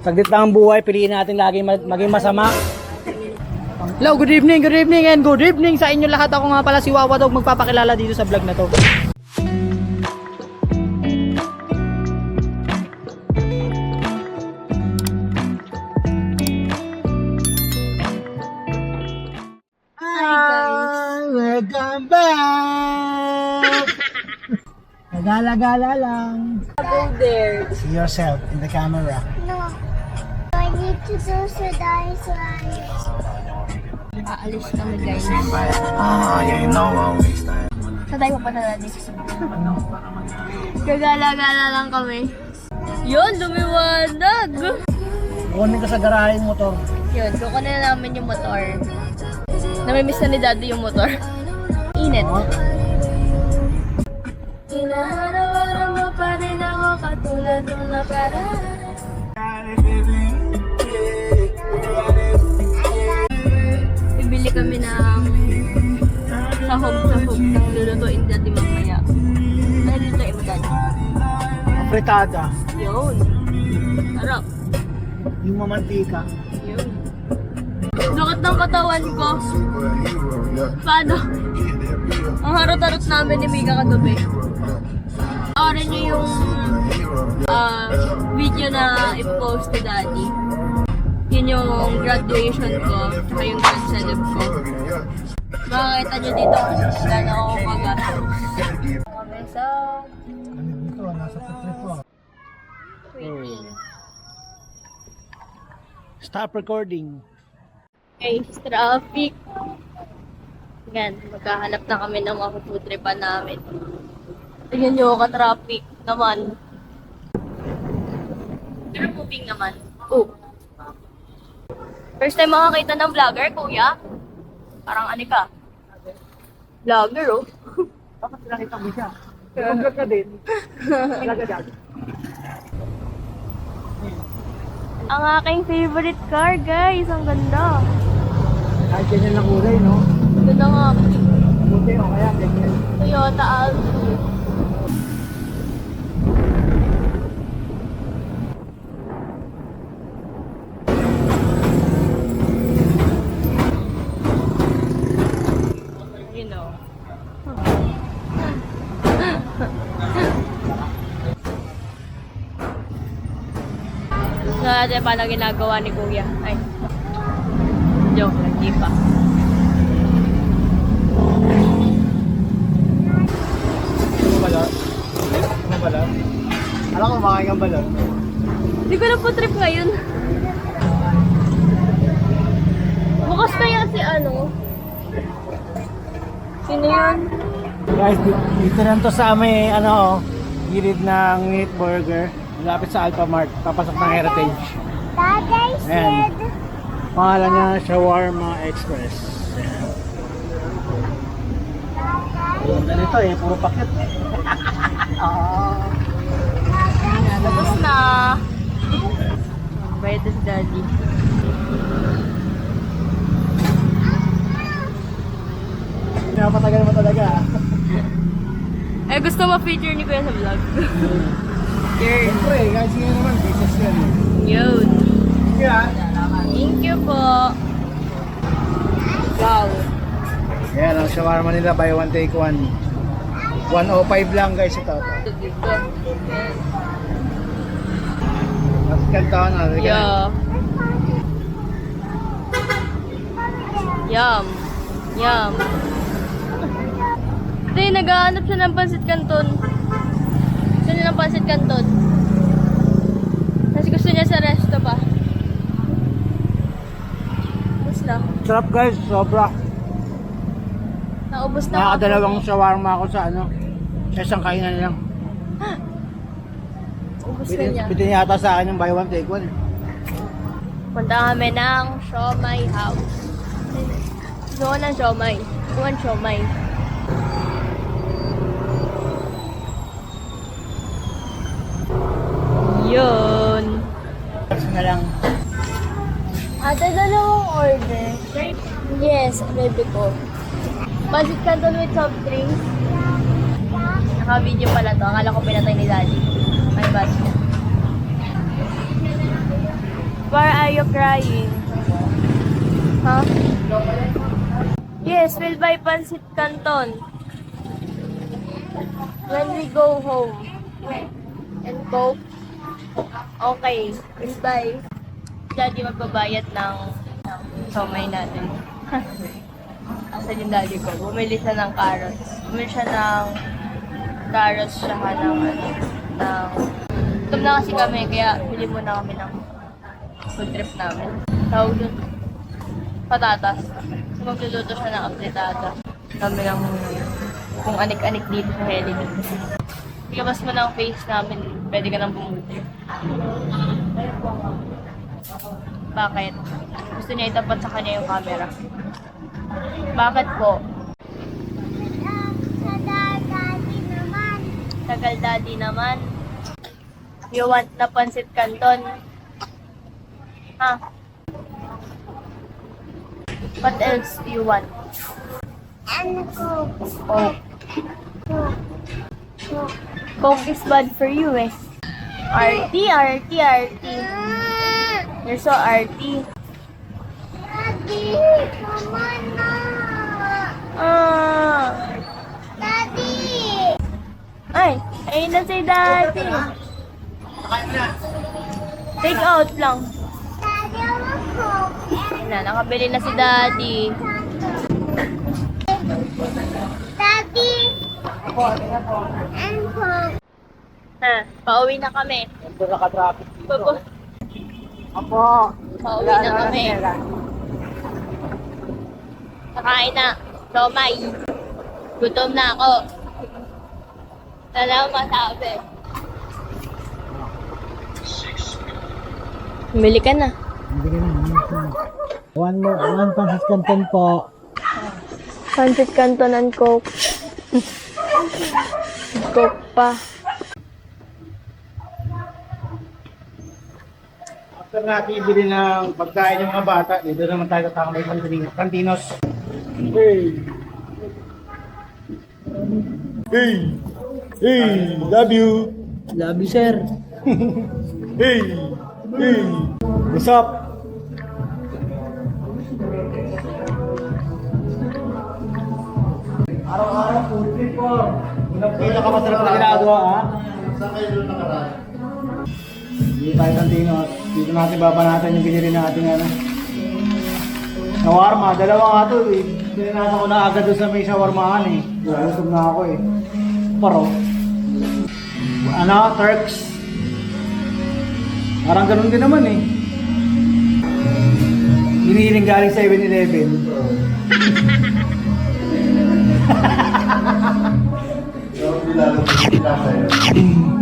Saglit lang ang buhay, piliin natin lagi mag- maging masama. Hello, good evening, good evening, and good evening sa inyo lahat. Ako nga pala si Wawa Dog, magpapakilala dito sa vlog na to. Hi, welcome back! Nagala-gala lang. Go there. See yourself in the camera. Do so guys. Aalis kami guys. Ah. Sa tayo papunta natin. Gagala-gala lang kami. Yun, lumiwanag! Kunin ko sa garahe yung motor. Yun, kukunin na namin yung motor. Namimiss na ni daddy yung motor. Init. Hinahanap mo pa rin ako katulad ng nakaraan. Kami ng sahog-sahog ng lulutuin dati mamaya. Ano lulutuin mo dati? Apretada. Yun. Harap. Yung mamantika. Yun. Sakit ng katawan ko. Paano? Ang harot-harot namin ni Mika kagabi. Orin niyo yung ah, video na i-post ni Daddy. Yun yung graduation ko, tsaka yung grad celeb ko. Makakita niyo dito kung saan ako kagastos. Kami sa Ano dito? Nasa trip ko. waiting. Stop recording. Okay, traffic. Yan, maghahanap na kami ng mga puputripan namin. Tingnan nyo ka-traffic naman. Pero moving naman. Oh. First time makakita ng vlogger, kuya. Parang ano ka? Vlogger, oh. Bakit nakita mo siya? Vlog ka din. Ang aking favorite car, guys. Ang ganda. Kahit ganyan lang kulay, no? Ganda nga. Buti o kaya ganyan. Toyota Alphard. You know. Natin paano ginagawa ni Kuya. Ay. Joke lang, di pa. Ano balon? Ano balon? Alam ko kumakain kang balon. Hindi ko na po trip ngayon. Bukas kaya si ano? Sino yun? Guys, di- dito lang to sa may ano, gilid ng meat burger. Malapit sa Alpha Mart. Papasok ng Heritage. Daddy Ayan. said Pangalan niya, Shawarma Express. Ganda nito eh, puro pakit. Tapos na. Bayad na si daddy. Pinapatagal mo talaga. Eh, gusto ma-feature ni Kuya sa vlog. Here. Siyempre, guys, nga naman, business yan. Yun. Yeah. Thank you po. Wow. Ayan, ang shawarma nila, buy one take one. 105 lang guys ito. Ito dito. At kantahan na. Yeah. Yum. Yum. Hindi, naghahanap siya ng pansit canton. Gusto niya ng pansit canton. Kasi gusto niya sa resto pa. Ubus na. Sarap guys, sobra. Naubos na Nakakadalawang shawarma ako sa ano. Sa isang kainan lang. Ubus na niya. bitin yata sa akin yung buy one take one. Punta kami ng Shomai House. Gusto ko ng Shomai. Gusto ng Shomai. Yun. Kasi na lang. Ate, dalawang order. Yes, baby ko. Pasit canton with soft drinks. Naka-video pala to. Akala ko pinatay ni daddy. May batch niya. are you crying? Huh? Yes, we'll buy pancit canton. When we go home. And go. Okay, we'll. Daddy magbabayad ng ng somay natin. Asan yung daddy ko? Bumili siya ng carrots. Bumili siya ng carrots siya ng ano, ng Gutom na kasi kami, kaya bili muna kami ng food trip namin. Tawag dun, patatas. So, magluluto siya ng apritada. Kami ng kung anik-anik dito sa Helene. Ilabas mo ng face namin, pwede ka nang bumuti. Bakit? Gusto niya itapat sa kanya yung camera. Bakit po? Tagal daddy naman. You want na pansit canton? Ha? What else do you want? Ano ko? Oh, Coke is bad for you eh. RT, RT, RT. You're so RT. Daddy, mama na. Ah. Daddy. Ay, ayun na si daddy. Take out lang. Daddy, ako ko. Ayun na, nakabili na si daddy. Daddy. And Coke. Ha, pauwi na kami. Ito naka-traffic. Babo, Apo. pauwi na kami. Nakain na. Somay. Gutom na ako. Wala akong masabi. Bumili ka na. One more, one Francis Canton po. Pancit Canton and Coke. Coke pa. After natin ibili ng pagkain ng mga bata, dito naman tayo sa kantin- kantinos. Hey! Hey! Hey! Love you! Love you, sir. Hey! Hey! What's up? Araw-araw, food trip po. Kita ka masarap na ginagawa, ha? Saan kayo doon nakaraan? Hindi tayo kantinos. Dito natin babanatan yung binili natin ano. Shawarma, dalawa nga to eh. Pinanasa ko na agad doon sa may shawarmahan eh. Gutom na ako eh. Paro. Ano, Turks? Parang ganun din naman eh. Hinihiling galing sa 7-Eleven.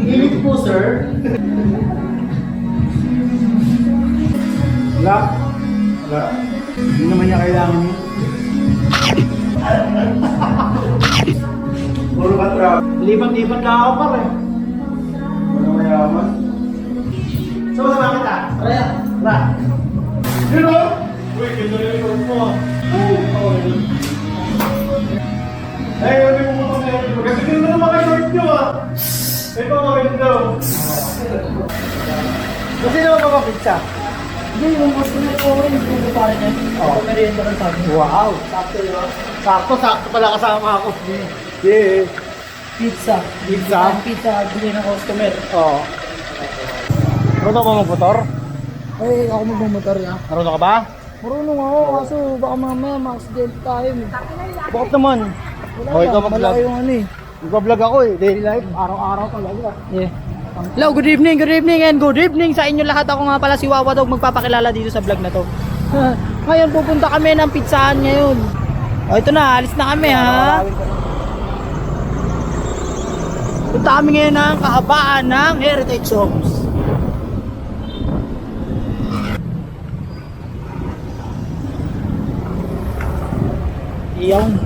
Init po, sir. Wala. Wala. Hindi naman niya kailangan yun. Puro ka trap. Lipat-lipat na ako par eh. Wala mayaman. So, wala bakit ah? Raya. Ra. Yun o! Uy, ganda na yung mo. Oo, oo. Ay, hindi mo mo sa iyo. Kasi ganda naman kayo short nyo ah. Ito maganda. Kasi naman ba pizza? Hindi, yung niya po rin, yung gusto niya. Oo. Merienda rin sabi. Wow! Sakto yun. Sakto, sakto pala kasama ako. Yeah. Pizza. Pizza? Pizza, bigay ng customer. Oo. Marunong ka magmotor? Ay, ako magmamotor ya. Marunong ka ba? Marunong ako, kaso baka mamaya ma-accident tayo. eh. Bakit naman? Wala Okay ka lang, mag-vlog? malayo yung ano eh. Nagpa-vlog ako eh. Daily life. Araw-araw talaga. Yeah. Hello, good evening, good evening, and good evening sa inyo lahat. Ako nga pala si Wawa Dog, magpapakilala dito sa vlog na to. ngayon, pupunta kami ng pizzahan ngayon. O, ito na, alis na kami ha. Punta kami ngayon ng kahabaan ng Heritage Homes. Iyon.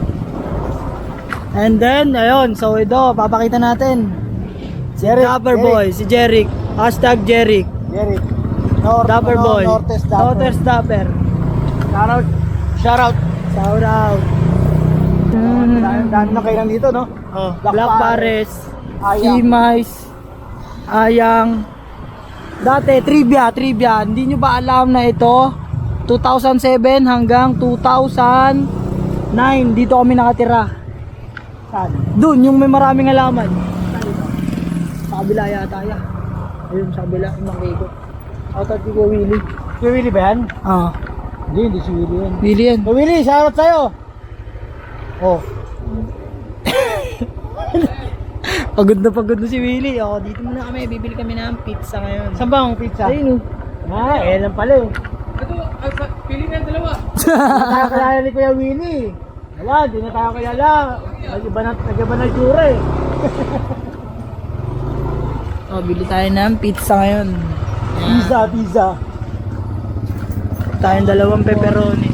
And then, ayun, so ito, papakita natin. Jeric, Dapper Jeric. Boy, si Jeric. Hashtag Jeric. Jerry. Nor Dapper ano, Boy. Nortes Dapper. Nortes Dapper. Shoutout. Shoutout. Shout out. Dahil dahil na kayo nandito, no? Oh, Black Black, Pares. Pares. Ayang. Dati, trivia, trivia. Hindi nyo ba alam na ito? 2007 hanggang 2009. Dito kami nakatira. Saan? Doon, yung may maraming halaman. Kabila yata yan. Ayun, sa kabila, yung makikot. Out at ko, Willie. Si Willie ba yan? Ah, Hindi, hindi si Willie yan. Willie yan. Oh, Willie, shoutout sa'yo. Oh. Pagod na pagod na si Willie. Ako, dito muna kami. Bibili kami ng pizza ngayon. Saan ba ang pizza? Ayun, oh. Ah, eh lang pala eh. Ito, pili na dalawa. tayo kilala ni Kuya Willie. Wala, di na tayo kilala. Nag-iba na, nag-iba na tsura eh. Oh, bili tayo ng pizza ngayon. Pizza, pizza. Tayong dalawang pepperoni.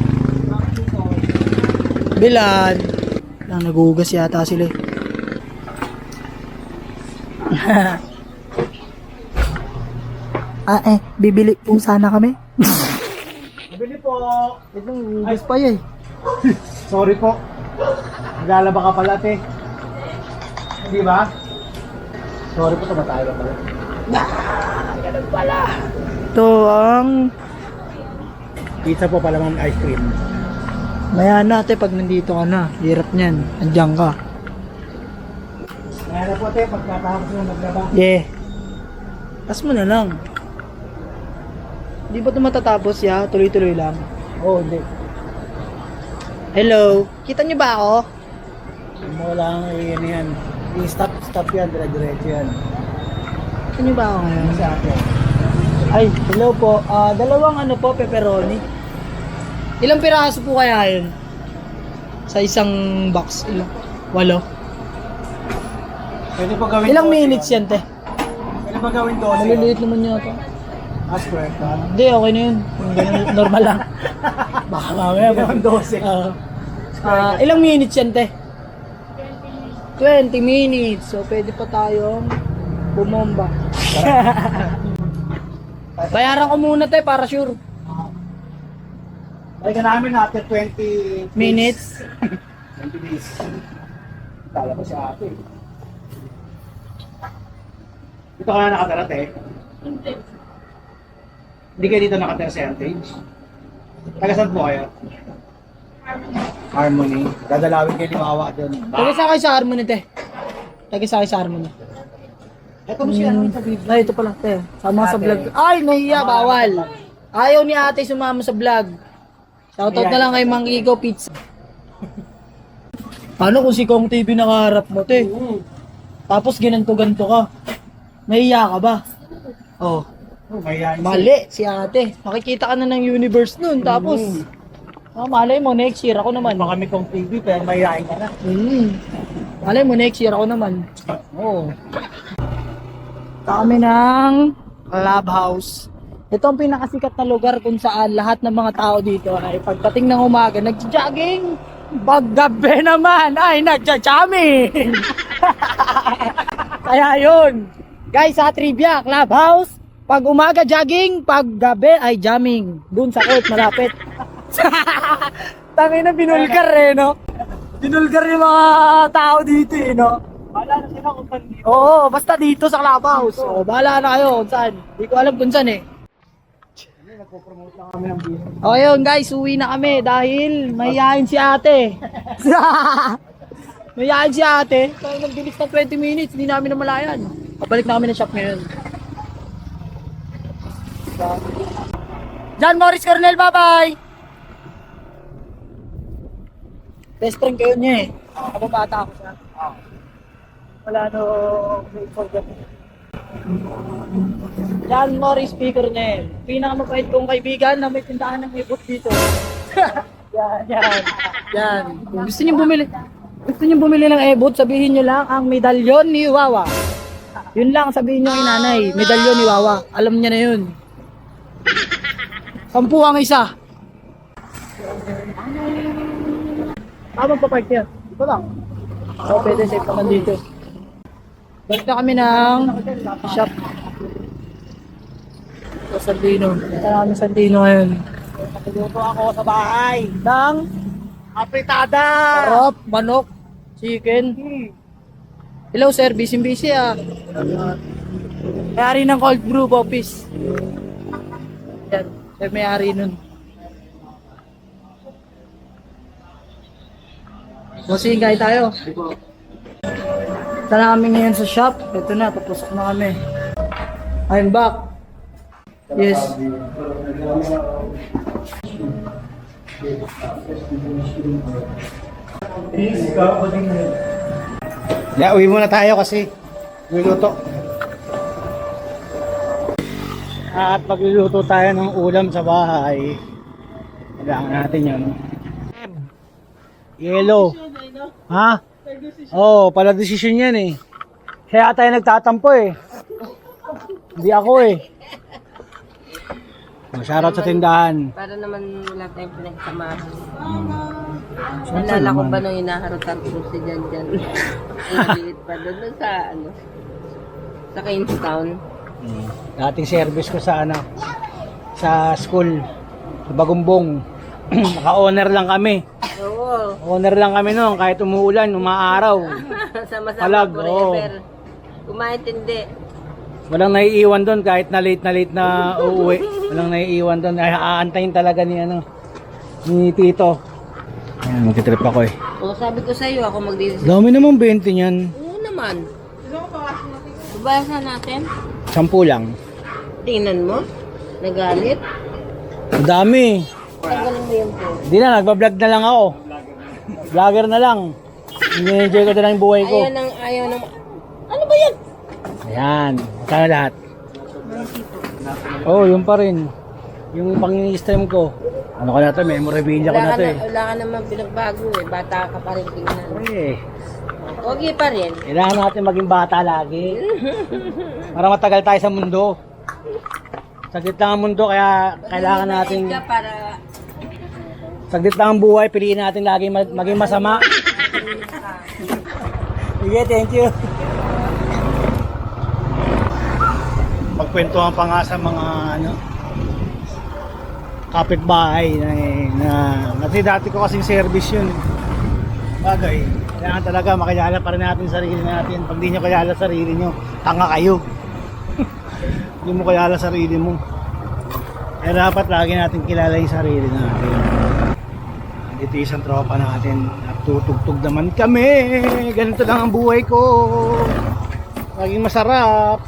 Bilan. Lang nagugas yata sila eh. ah eh, bibili po sana kami. Bili po. Itong ugas pa eh. Sorry po. Naglalaba ka pala, te. Hindi ba? Sorry po, tumatay ka pala. Ito ang Pizza po pala man ice cream. maya natin pag nandito ka na. Hirap niyan. Andiyan ka. Kaya na po, te, pagkatapos na maglaba. Yeah. Tas mo na lang. Di ba ito matatapos ya? Tuloy-tuloy lang. Oo, oh, hindi. Hello? Kita niyo ba ako? Mo lang, eh, yan yan. I-stop, stop yan, dire-diretso yan. Niyo ba ako ngayon? Sa akin. Ay, hello po. Ah, dalawang ano po, pepperoni. Ilang piraso po kaya yun? Sa isang box, ilang? Walo. Pwede pa gawin Ilang 12 minutes yan, te? Pwede pa gawin 12. Maliliit naman yata. Ah, square ka. Hindi, okay na yun. Ganun, normal lang. Baka mamaya? Gawin 12. Ah, ah, ilang minutes yan, te? 20 minutes. So, pwede pa tayong bumomba. Bayaran ko muna, te, para sure. Ay ka namin after 20 Minutes. 20 days. Tala ko si ate. Dito ka na nakatara, te? Hindi. Hindi kayo dito nakatira sa Heritage? Taga saan po kayo? Harmony. Dadalawin kayo ni Wawa doon. Taga sa akin sa Harmony, te. Taga sa akin sa Harmony. Ito mo si ano sa video. Ay, ito pala, te. Sama sa vlog. Ay, nahiya, bawal. Ayaw ni ate sumama sa vlog. Shoutout na lang kay Mang Igo Pizza. Paano kung si Kong TV nakaharap mo, te? Tapos ginanto-ganto ka. Nahiya ka ba? Oh, Oh, mali si ate. Makikita ka na ng universe nun. Tapos, ah, malay mo, next year ako naman. Pa kami kong TV pero mayayain ka na. Hmm. Malay mo, next year ako naman. Oo. kami ng clubhouse. Ito ang pinakasikat na lugar kung saan lahat ng mga tao dito ay pagdating ng umaga, nagja-jogging. Paggabi naman ay nagja-jamming. Kaya yun. Guys, sa trivia, clubhouse, pag umaga jogging, pag gabi ay jamming. Doon sa court, malapit. Tangin na binulgar eh, no? Binulgar yung mga tao dito eh, no? Wala na sila kung saan dito. Oo, basta dito sa clubhouse. Oo, bahala na kayo kung saan. Hindi ko alam kung saan eh. Nagpo-promote lang kami ng business. O yun guys, uwi na kami dahil mayayain si ate. mayayain si ate. Kaya nagbilis na 20 minutes, hindi namin namalayan. Pabalik na kami ng shop ngayon. John Morris Cornel, bye-bye! Best friend kayo niya eh. Kababata ako siya. Wala no great forget. John Morris speaker niya eh. Pinakamabait kong kaibigan na may tindahan ng ibot dito. yan, yan. Yan. Kung gusto niyo bumili, gusto niyo bumili ng ebot, sabihin niyo lang ang medalyon ni Wawa. Yun lang sabihin niyo kay nanay, medalyon ni Wawa. Alam niya na yun. Sampu ang isa. Tama pa park yan. Ito lang. So, pwede safe naman dito. Balik na kami ng shop. Sa Sandino. Punta namin sa Sandino ngayon. Nagluto ako sa bahay. Ng Apritada! sarap, manok, chicken. Hello sir, busy busy ah. May-ari ng cold brew office. Yan. May may-ari nun. Bossing, kain tayo. Ito na kami ngayon sa shop. Ito na, papasok na kami. I'm back. Yes. Yeah, uwi muna tayo kasi luluto. At pagluluto tayo ng ulam sa bahay, kailangan natin yun. Yellow. Ha? Oo, oh, pala desisyon yan eh. Kaya tayo nagtatampo eh. Hindi ako eh. Shoutout sa tindahan. Para naman wala tayong pinagsamahan. Nalala ko ba nung inaharot-harot ko si Jan Jan? Maliit pa doon doon sa ano? Sa Kingstown. Mm. Dating service ko sa ano sa school sa Bagumbong. Naka-owner lang kami. Oo. Owner lang kami noon kahit umuulan, umaaraw. Sama-sama Palag, forever. Kumaintindi. Walang naiiwan doon kahit na late na late na uuwi. Walang naiiwan doon. Ay aantayin talaga ni ano ni Tito. Ayan, magtitrip ako eh. Oo, sabi ko sa iyo ako magdidesisyon. Dami naman 20 niyan. Oo naman. Babayasan natin. Sampu lang. Tingnan mo. Nagalit. Ang dami. Tanggalin mo yung phone. Hindi na, nagbablog na lang ako. Vlogger na lang. Ini-enjoy ko na lang yung buhay ko. Ayaw nang, ayaw nang... Ano ba yan? Ayan, magkano lahat? Oh, yun pa rin. Yung pang stream ko. Ano ka na to, memorabilia ko na to eh. wala ka naman pinagbago eh. Bata ka pa rin tingnan. Eh, Okay pa rin. kailangan natin maging bata lagi. Para matagal tayo sa mundo. Saglit lang ang mundo, kaya kailangan natin... Para Saglit lang ang buhay, piliin natin lagi mag- maging masama. Sige, thank you. Magkwentuhan pa nga sa mga ano kapitbahay na, na kasi dati ko kasing service yun. Bagay, kailangan talaga makilala pa rin natin sarili natin. Pag di nyo kilala sarili nyo, tanga kayo. Hindi mo kilala sarili mo. Kaya dapat lagi natin kilala yung sarili natin. Dito isang tropa natin at tutugtog naman kami. Ganito lang ang buhay ko. Maging masarap.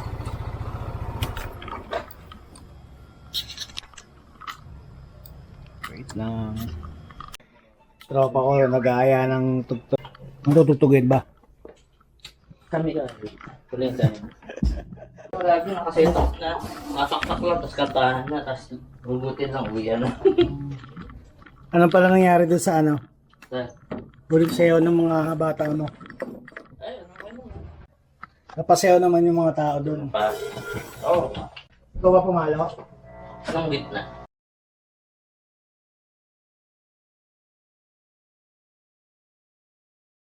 Wait lang. Tropa ko nag-aaya ng tugtog. Ang tutugtugin ba? Kami ka. Tuloy tayo. Lagi nakasetok na. Masaksak lang, tapos kantahan na, tapos hugutin lang, uwi na. Ano pala nangyari doon sa ano? Sa- Bulit sayo ng mga bata mo. Napasayaw naman yung mga tao doon. Pa. Oh, Ikaw ba pumalo? anong gitna?